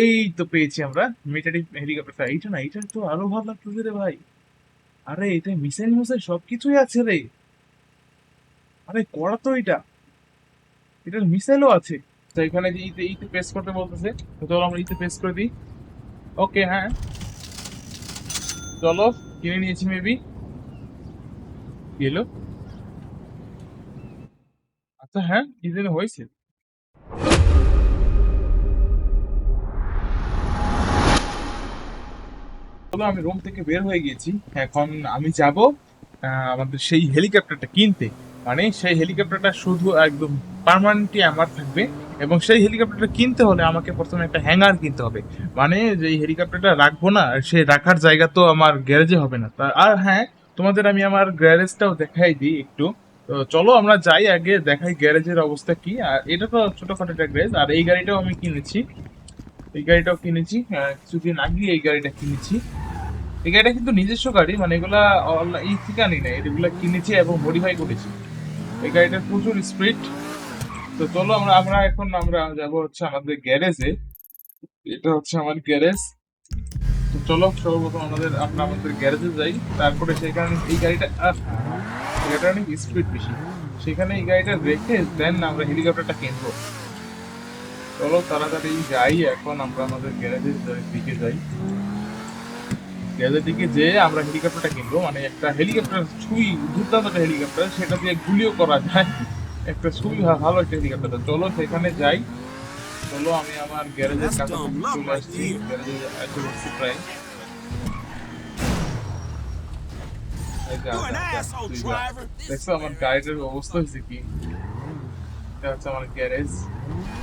এই তো পেয়েছি আমরা। মিলিটারি হেলিকপ্টার এইটা না এইটা তো আরও ভালো লাগতেছে রে ভাই। আরে এটা মিসাইল মিসাইল সবকিছুই আছে রে। আরে, করা তো এটা এটার মিসাইলও আছে। তো এখানে যে ইতে ইতে পেস্ট করতে বলতেছে। তো চলো আমরা ইতে পেস্ট করে দিই। ওকে হ্যাঁ। চলো, কিনে নিয়েছি মেবি গেলো আচ্ছা হ্যাঁ যেন হয়েছে। চলো, আমি রুম থেকে বের হয়ে গেছি এখন আমি যাব আমাদের সেই হেলিকপ্টারটা কিনতে। মানে সেই হেলিকপ্টারটা শুধু একদম পার্মানেন্টলি আমার থাকবে। এবং সেই হেলিকপ্টারটা কিনতে হলে আমাকে প্রথমে একটা হ্যাঙ্গার কিনতে হবে। মানে যে হেলিকপ্টারটা রাখব না, সে রাখার জায়গা তো আমার গ্যারেজে হবে না। আর হ্যাঁ তোমাদের আমি আমার গ্যারেজটাও দেখাই দিই একটু। তো চলো, আমরা যাই আগে, দেখাই গ্যারেজের অবস্থা কি। আর এটা তো ছোটখাটো একটা গ্যারেজ। আর এই গাড়িটাও আমি কিনেছি। এই গাড়িটাও কিনেছি। কিছুদিন আগে এই গাড়িটা কিনেছি। এই গাড়িটা কিন্তু নিজস্ব গাড়ি মানে এগুলা এই থেকে আনি না এগুলা কিনেছি এবং মডিফাই করেছি। এই গাড়িটার প্রচুর স্পিড তো চলো আমরা আমরা এখন আমরা যাব হচ্ছে আমাদের গ্যারেজে এটা হচ্ছে আমার গ্যারেজ তো চলো, সর্বপ্রথম আমাদের, আমরা আমাদের গ্যারেজে যাই। তারপরে সেখানে এই গাড়িটা গাড়িটা অনেক স্পিড বেশি। সেখানে এই গাড়িটা রেখে দেন আমরা হেলিকপ্টারটা কিনবো। চলো তাড়াতাড়ি যাই, এখন আমরা আমাদের গ্যারেজের দিকে যাই। গ্যারেজের দিকে যে আমরা হেলিকপ্টারটা কিনবো মানে একটা হেলিকপ্টার ছুই দুর্দান্ত একটা হেলিকপ্টার সেটা দিয়ে গুলিও করা যায়। একটা খুবই ভালো একটা হেলিকপ্টার। চলো সেখানে যাই। চলো আমি আমার গ্যারেজের কাছে চলে আসছি। গ্যারেজে এসে বসছি প্রায়। যা। driver. দেখছ আমার গাড়িটার অবস্থা হয়েছে কি? এটা হচ্ছে আমার গ্যারেজ।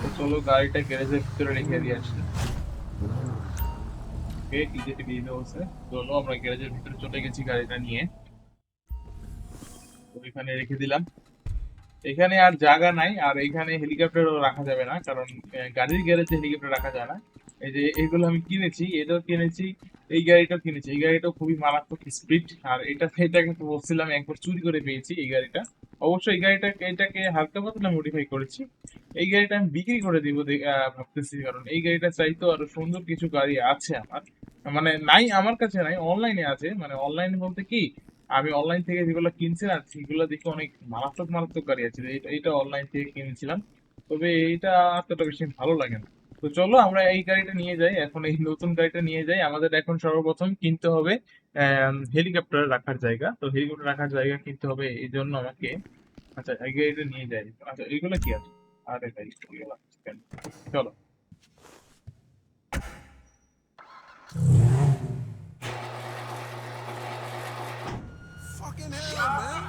তো চলো গাড়িটা গ্যারেজের ভিতরে রেখে দিয়ে আসি। ওকে হচ্ছে চলো আমরা গ্যারেজের ভিতরে চলে গেছি গাড়িটা নিয়ে। তো এখানে রেখে দিলাম। এখানে আর জায়গা নাই, আর এখানে হেলিকপ্টারও রাখা যাবে না, কারণ গাড়ির গ্যারেজে হেলিকপ্টার রাখা যায় না। এই যে এগুলো আমি কিনেছি, এটাও কিনেছি, এই গাড়িটাও কিনেছি। এই গাড়িটাও খুবই মারাত্মক স্পিড আর এটা এটা কিন্তু বলছিলাম, একবার চুরি করে পেয়েছি এই গাড়িটা। অবশ্যই এই গাড়িটা, এটাকে হালকা পাতলা মডিফাই করেছি। এই গাড়িটা আমি বিক্রি করে দিব ভাবতেছি, কারণ এই গাড়িটা চাইতো আরও সুন্দর কিছু গাড়ি আছে আমার। মানে নাই আমার কাছে নাই অনলাইনে আছে। মানে অনলাইনে বলতে কি, আমি অনলাইন থেকে যেগুলো কিনছিলাম, সেগুলো দেখে অনেক মারাত্মক মারাত্মক গাড়ি আছে। এটা অনলাইন থেকে কিনেছিলাম। তবে এইটা এতটা বেশি ভালো লাগে না। তো চলো, আমরা এই গাড়িটা নিয়ে যাই। এখন এই নতুন গাড়িটা নিয়ে যাই। আমাদের এখন সর্বপ্রথম কিনতে হবে হেলিকপ্টার রাখার জায়গা। তো হেলিকপ্টার রাখার জায়গা কিনতে হবে এই জন্য আমাকে। আচ্ছা এই গাড়িটা নিয়ে যাই। আচ্ছা এইগুলো কি আছে? আরে ভাই? চলো। Fucking hell, man.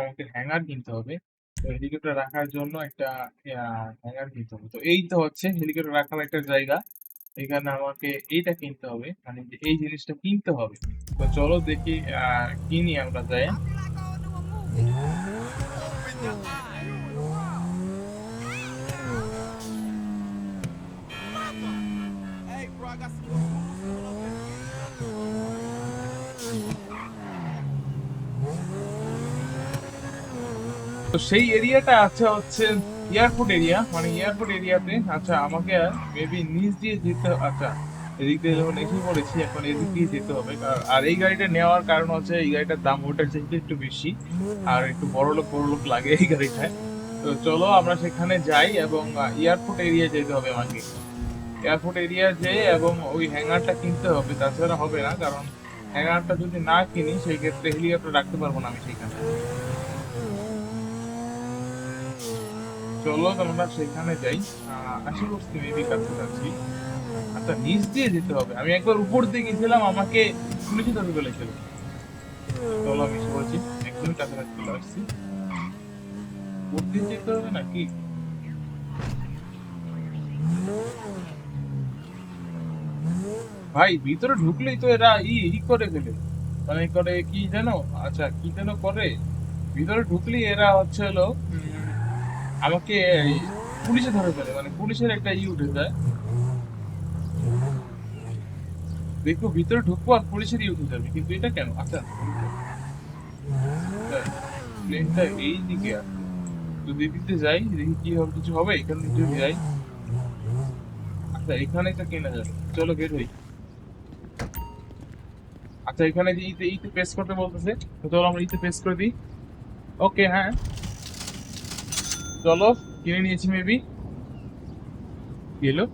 আমাকে হ্যাঙ্গার কিনতে হবে। তো হেলিকপ্টার রাখার জন্য একটা হ্যাঙ্গার কিনতে হবে। তো এই তো হচ্ছে হেলিকপ্টার রাখার একটা জায়গা। এখানে আমাকে এইটা কিনতে হবে। মানে এই জিনিসটা কিনতে হবে। তো চলো দেখি কিনি আমরা যাই। তো সেই এরিয়াটা আছে হচ্ছে এয়ারপোর্ট এরিয়া মানে এয়ারপোর্ট এরিয়াতে আচ্ছা আমাকে মেবি নিচ দিয়ে যেতে আচ্ছা এদিক দিয়ে যখন এসে পড়েছি, এখন এদিক দিয়ে যেতে হবে। আর এই গাড়িটা নেওয়ার কারণ হচ্ছে, এই গাড়িটার দাম ওটার চাইতে একটু বেশি। আর একটু বড় লোক বড় লোক লাগে এই গাড়িটায়। তো চলো আমরা সেখানে যাই এবং এয়ারপোর্ট এরিয়া যেতে হবে আমাকে। এয়ারপোর্ট এরিয়া যেয়ে এবং ওই হ্যাঙ্গারটা কিনতে হবে। তাছাড়া হবে না, কারণ হ্যাঙ্গারটা যদি না কিনি, সেই ক্ষেত্রে হেলিকপ্টার রাখতে পারব না আমি সেখানে চলো আমরা সেখানে যাই। আশি বস্তি মেবি কাছাকাছি আচ্ছা নিচ দিয়ে যেতে হবে। আমি একবার উপর দিয়ে গেছিলাম আমাকে চলো আমি বলছি একদমই কাছাকাছি চলে আসছি। উপর দিয়ে যেতে হবে নাকি? ভাই ভিতরে ঢুকলেই তো এরা ই ই করে ফেলে। মানে করে কি জানো আচ্ছা কি যেন করে? ভিতরে ঢুকলেই এরা হচ্ছে হলো আমাকে পুলিশে ধরে ফেলে। মানে পুলিশের একটা ই উঠে যায়। দেখো ভিতরে ঢুকবো আর পুলিশের ই উঠে যাবে। কিন্তু এটা কেন? আচ্ছা। প্লেনটা এই দিকে আছে যদি যাই, দেখি কি হবে, কিছু হবে, এখান যদি যাই। আচ্ছা এখানে তো কেনা যাবে। চলো, বের হই। আচ্ছা এখানে যে ইতে ইতে পেস্ট করতে বলতেছে। তো চলো, আমরা ইতে পেস্ট করে দিই। ওকে হ্যাঁ। চলো, কিনে নিয়েছি মেবি এলো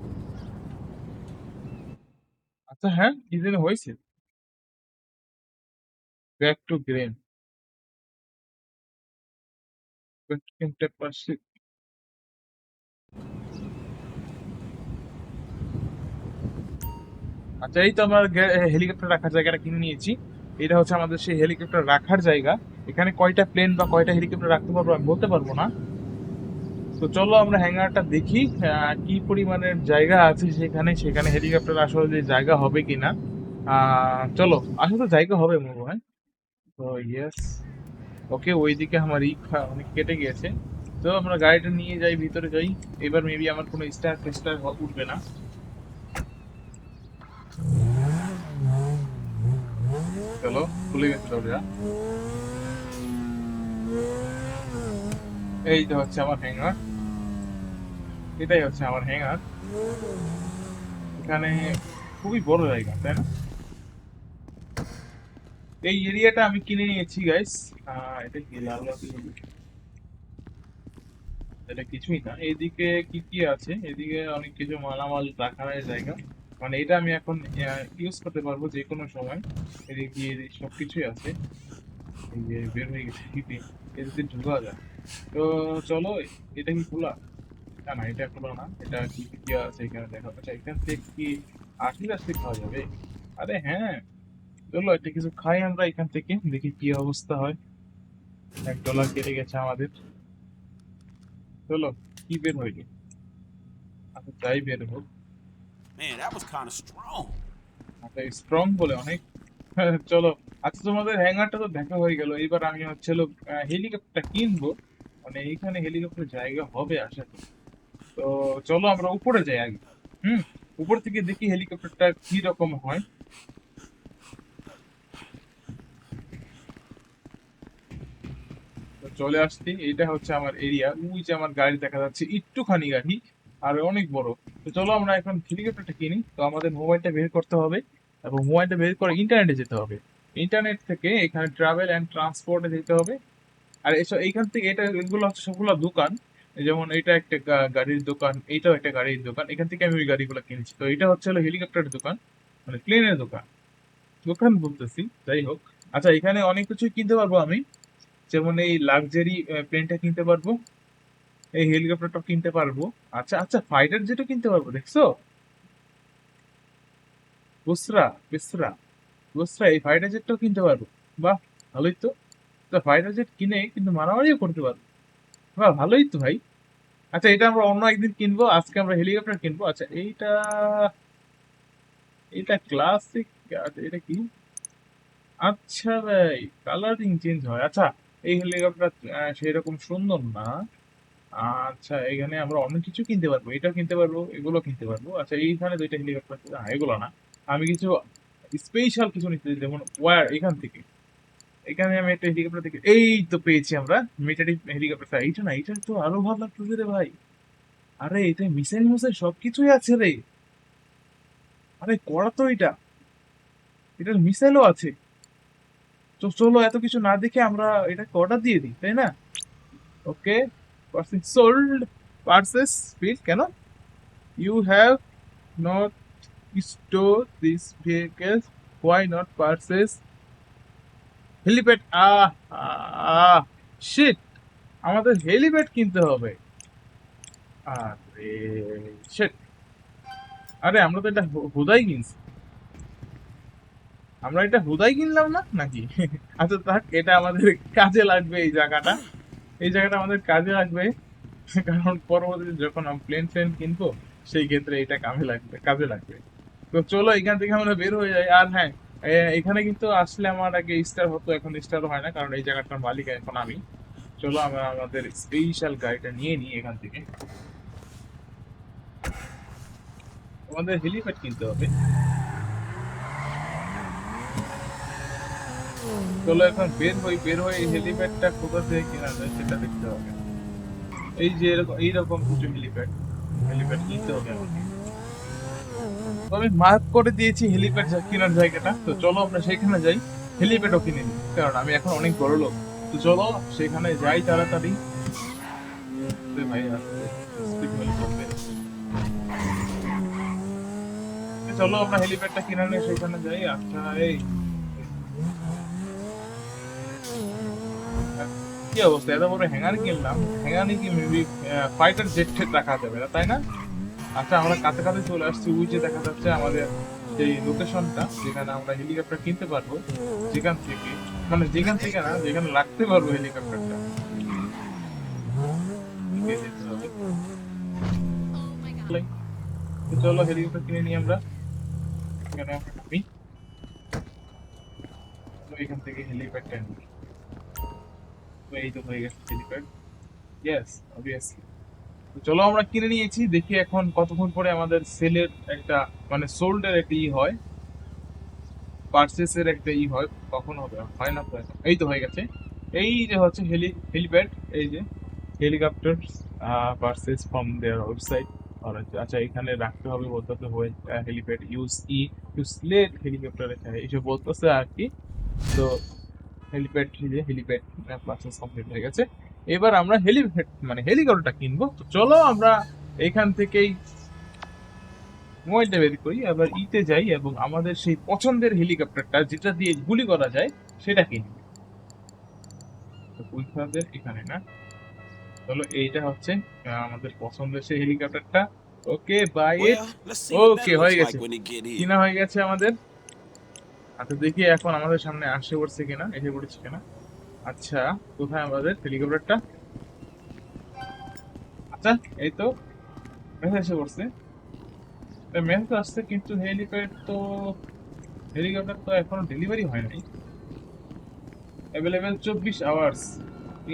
আচ্ছা হ্যাঁ যেন হয়েছে? টু গ্রেন পাশে। আচ্ছা এই তো আমার হেলিকপ্টার রাখার জায়গাটা কিনে নিয়েছি। এটা হচ্ছে আমাদের সেই হেলিকপ্টার রাখার জায়গা। এখানে কয়টা প্লেন বা কয়টা হেলিকপ্টার রাখতে পারব আমি বলতে পারব না। তো চলো আমরা হ্যাঙ্গারটা দেখি কি পরিমাণের জায়গা আছে সেখানে সেখানে হেলিকপ্টার আসলে যে জায়গা হবে কি না চলো, আসলে তো জায়গা হবে মনে হয়। তো ইয়েস ওকে ওইদিকে আমার ই অনেক কেটে গিয়েছে। তো আমরা গাড়িটা নিয়ে যাই, ভিতরে যাই। এবার মেবি আমার কোনো স্টার ফেস্টার উঠবে না। চলো, খুলে গেছে দরজা। এই তো হচ্ছে আমার হ্যাঙ্গার এটাই হচ্ছে আমার হ্যাঙ্গার এখানে খুবই বড় জায়গা, তাই না? এই এরিয়াটা আমি কিনে নিয়েছি গাইস এটা কি লাল? এটা কিছুই না। এদিকে কি কি আছে? এদিকে অনেক কিছু মালামাল রাখার জায়গা। মানে এটা আমি এখন ইউজ করতে পারব যে কোনো সময়। এদিকে সব কিছুই আছে। বের হয়ে গেছে। এদিকে ঢুকা যায় তো চলো এটা কি খোলা? না না এটা খোলা না এটা কি কি আছে এখানে দেখা আচ্ছা এখান থেকে কি আশি আসতে খাওয়া যাবে? আরে হ্যাঁ। চলো একটা কিছু খাই আমরা এখান থেকে দেখি কি অবস্থা হয়। এক ডলার কেটে গেছে আমাদের। চলো কি বের হইল আচ্ছা যাই বের হোক। Man, that was kind of strong. আচ্ছা স্ট্রং বলে অনেক। চলো আচ্ছা তোমাদের হ্যাঙ্গারটা তো দেখা হয়ে গেল। এবার আমি হচ্ছে হেলিকপ্টার কিনবো। মানে এইখানে হেলিকপ্টার জায়গা হবে আশা করি। তো চলো আমরা উপরে যাই আগে। হুম? উপর থেকে দেখি হেলিকপ্টারটা কি রকম হয় চলে আসছি। এটা হচ্ছে আমার এরিয়া ওই যে আমার গাড়ি দেখা যাচ্ছে, একটুখানি গাড়ি, আর অনেক বড়। তো চলো আমরা এখন হেলিকপ্টারটা কিনি। তো আমাদের মোবাইলটা বের করতে হবে এবং মোবাইলটা বের করে ইন্টারনেটে যেতে হবে। ইন্টারনেট থেকে এখানে ট্রাভেল অ্যান্ড ট্রান্সপোর্টে যেতে হবে। আর এসব এইখান থেকে এটা এগুলো হচ্ছে সবগুলো দোকান। যেমন এটা একটা গাড়ির দোকান এইটাও একটা গাড়ির দোকান। এখান থেকে আমি ওই গাড়িগুলো কিনেছি। তো এটা হচ্ছে হলো হেলিকপ্টারের দোকান মানে প্লেনের দোকান। দোকান বলতেছি, যাই হোক। আচ্ছা এখানে অনেক কিছুই কিনতে পারব আমি। যেমন এই লাক্সারি প্লেনটা কিনতে পারব। এই হেলিকপ্টারটা কিনতে পারব। আচ্ছা আচ্ছা ফাইটার জেটও কিনতে পারব, দেখছ? বুসরা, বিসরা, বুসরা, এই ফাইটার জেটটাও কিনতে পারব। বাহ, ভালোই তো। তো ফাইটার জেট কিনে কিন্তু মারামারিও করতে পারব। বাহ, ভালোই তো ভাই। আচ্ছা এটা আমরা অন্য একদিন কিনবো। আজকে আমরা হেলিকপ্টার কিনবো। আচ্ছা এইটা এটা ক্লাসিক এটা কি? আচ্ছা ভাই কালারিং চেঞ্জ হয়। আচ্ছা এই হেলিকপ্টার সেরকম সুন্দর না। আচ্ছা এখানে আমরা অনেক কিছু কিনতে পারব। এটাও কিনতে পারব, এগুলো কিনতে পারব। আচ্ছা এইখানে দুইটা হেলিকপ্টার এগুলো না। আমি কিছু স্পেশাল কিছু নিতে যেমন ওয়ার এখান থেকে। এখানে আমি একটা হেলিকপ্টার থেকে এই তো পেয়েছি আমরা। মিটারি হেলিকপ্টার এইটা না এটা তো আরও ভালো রে ভাই। আরে, এটা মিসাইল মিসাইল সবকিছুই আছে রে। আরে, করা তো এটা। এটার মিসাইলও আছে। তো চলো, এত কিছু না দেখে আমরা এটাকে অর্ডার দিয়ে দিই, তাই না? Okay purchase sold purchase fail কেন? You have not store this vehicle why not purchase helipad, ah shit আমাদের হেলিপ্যাড কিনতে হবে। আরে শিট আরে, আমরা তো এটা হুদাই কিনছি। আমরা এটা হুদাই কিনলাম না, নাকি? আচ্ছা থাক, এটা আমাদের কাজে লাগবে এই জায়গাটা। এই জায়গাটা আমাদের কাজে লাগবে, কারণ পরবর্তীতে যখন আমরা প্লেন ফ্লেন কিনবো, সেই ক্ষেত্রে এটা কামে লাগবে, কাজে লাগবে। তো চলো, এখান থেকে আমরা বের হয়ে যাই। আর হ্যাঁ এখানে কিন্তু আসলে আমার আগে স্টার হতো, এখন স্টার হয় না, কারণ এই জায়গাটার মালিক এখন আমি। চলো আমরা আমাদের স্পেশাল গাড়িটা নিয়ে নিই এখান থেকে। আমাদের হেলিপ্যাড কিনতে হবে। চলো এখন বের হই, বের হয়ে এই হেলিপ্যাডটা কোথা থেকে কেনা যায় সেটা দেখতে হবে। এই যে এরকম, এইরকম দুটো হেলিপ্যাড হেলিপ্যাড কিনতে হবে আমাকে। আমি মার্ক করে দিয়েছি হেলিপ্যাড কেনার জায়গাটা। তো চলো আমরা সেখানে যাই। হেলিপ্যাডও কিনে নিই। কারণ আমি এখন অনেক বড় লোক। তো চলো সেখানে যাই তাড়াতাড়ি। চলো আমরা হেলিপ্যাডটা কিনে নিয়ে সেখানে যাই। আচ্ছা এই। কি অবস্থা? এত বড় হ্যাঙ্গার কিনলাম। হ্যাঙ্গারে কি মেবি ফাইটার জেট রাখা যাবে না, তাই না? আচ্ছা আমরা কাছাকাছি চলে আসছি। ওই যে দেখা যাচ্ছে আমাদের এই লোকেশনটা যেখানে আমরা হেলিকপ্টার কিনতে পারব, যেখান থেকে মানে যেখান থেকে না, যেখানে লাগতে পারব হেলিকপ্টারটা চলো হেলিকপ্টার কিনে নিই আমরা। এখানে আমরা তো এখান থেকে হেলিপ্যাডটা নিই। এই তো হয়ে গেছে হেলিপ্যাড ইয়েস অবভিয়াসলি চলো আমরা কিনে নিয়েছি, দেখি এখন কতক্ষণ পরে আমাদের সেলের একটা মানে সোল্ডের একটা ই হয়। পার্সেসের একটা ই হয়, কখন হবে? হয় না এই তো হয়ে গেছে। এই যে হচ্ছে হেলি, হেলিপ্যাড, এই যে helicopter purchase from their website আচ্ছা এখানে রাখতে হবে বলতেছে হয়ে হেলিপ্যাড ইউজ ই টু লেট হেলিকপ্টার এইসব বলতেছে আর কি। তো হেলিপ্যাড হেলিপ্যাড পার্সেস কমপ্লিট হয়ে গেছে। এবার আমরা হেলিপ্যাড মানে হেলিকপ্টারটা কিনবো। তো চলো আমরা এখান থেকেই মোবাইলটা বের করি আবার ইতে যাই এবং আমাদের সেই পছন্দের হেলিকপ্টারটা যেটা দিয়ে গুলি করা যায় সেটা কিনি তো কুইকফাদের এখানে না। চলো এইটা হচ্ছে আমাদের পছন্দের সেই হেলিকপ্টারটা ওকে বাই that হয়ে গেছে। কিনা হয়ে গেছে আমাদের। আচ্ছা দেখি এখন আমাদের সামনে আসে পড়ছে কিনা এসে পড়েছে কিনা। আচ্ছা কোথায় আমাদের হেলিকপ্টারটা আচ্ছা এই তো মেসেজ এসে পড়ছে। মেসেজ আসছে, কিন্তু হেলিপ্যাড তো হেলিকপ্টার তো এখনও ডেলিভারি হয় নাই অ্যাভেলেবেল চব্বিশ hours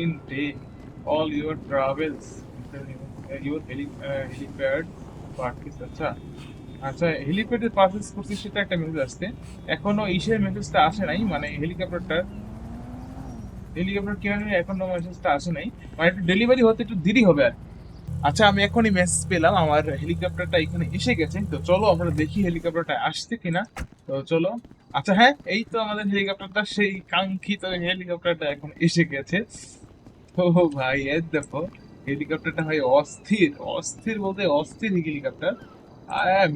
in day all your travels your heli helipad parties আচ্ছা। আচ্ছা হেলিপ্যাডের পারচেস করছি সেটা একটা মেসেজ আসছে। এখনও ইসের মেসেজটা আসে নাই মানে হেলিকপ্টারটা হেলিকপ্টার কেনার এখনও মেসেজটা আসে নাই। মানে একটু ডেলিভারি হতে একটু দেরি হবে আর আচ্ছা আমি এখনই মেসেজ পেলাম, আমার হেলিকপ্টারটা এখানে এসে গেছে। তো চলো, আমরা দেখি হেলিকপ্টারটা আসছে কিনা। তো চলো। আচ্ছা হ্যাঁ এই তো আমাদের হেলিকপ্টারটা সেই কাঙ্ক্ষিত হেলিকপ্টারটা এখন এসে গেছে। ও ভাই এর দেখো হেলিকপ্টারটা ভাই অস্থির অস্থির বলতে অস্থির helicopter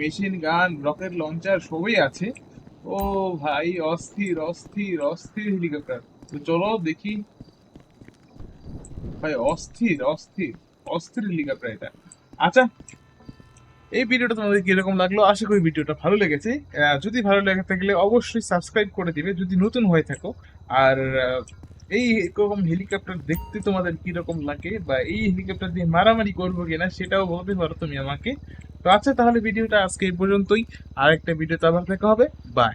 machine gun rocket launcher সবই আছে। ও ভাই, অস্থির অস্থির অস্থির হেলিকপ্টার তো চলো দেখি। ভাই, অস্থির অস্থির অস্থির হেলিকপ্টার এটা। আচ্ছা এই ভিডিওটা তোমাদের কীরকম লাগল? আশা করি ভিডিওটা ভালো লেগেছে। যদি ভালো লেগে থাকলে অবশ্যই সাবস্ক্রাইব করে দিবে। যদি নতুন হয়ে থাকো, আর এই এরকম হেলিকপ্টার দেখতে তোমাদের কীরকম লাগে বা এই হেলিকপ্টার দিয়ে মারামারি করব কিনা, সেটাও বলতে পারো তুমি আমাকে। তো আচ্ছা তাহলে ভিডিওটা আজকে এই পর্যন্তই। আর একটা ভিডিওতে আবার দেখা হবে। বাই